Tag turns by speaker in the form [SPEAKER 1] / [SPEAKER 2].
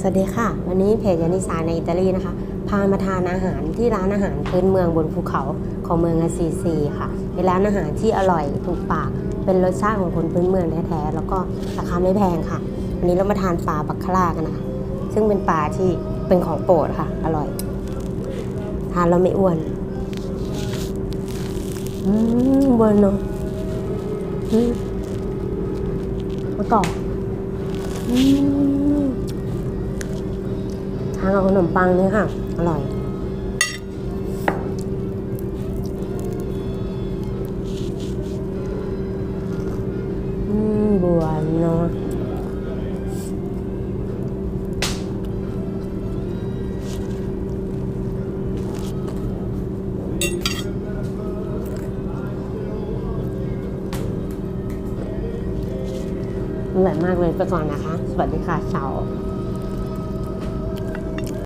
[SPEAKER 1] สวัสดีค่ะ วันนี้เพจยานิสาในอิตาลีนะคะ พามาทานอาหารที่ร้านอาหารพื้นเมืองบนภูเขาของเมืองอาซีซีค่ะ เป็นร้านอาหารที่อร่อยถูกปาก เป็นรสชาติของคนพื้นเมืองแท้ๆ แล้วก็ราคาไม่แพงค่ะ วันนี้เรามาทานปลาบักคาร่ากันนะคะ ซึ่งเป็นปลาที่เป็นของโปรดค่ะ อร่อย ทานแล้วไม่อ้วน อืมบวนเนาะอืมมะกอกอื ทานกับขนมปังเนี่ยค่ะ อร่อย อืมบัวเนาะอร่อยมากเลยไปก่อนนะคะ สวัสดีค่ะเชา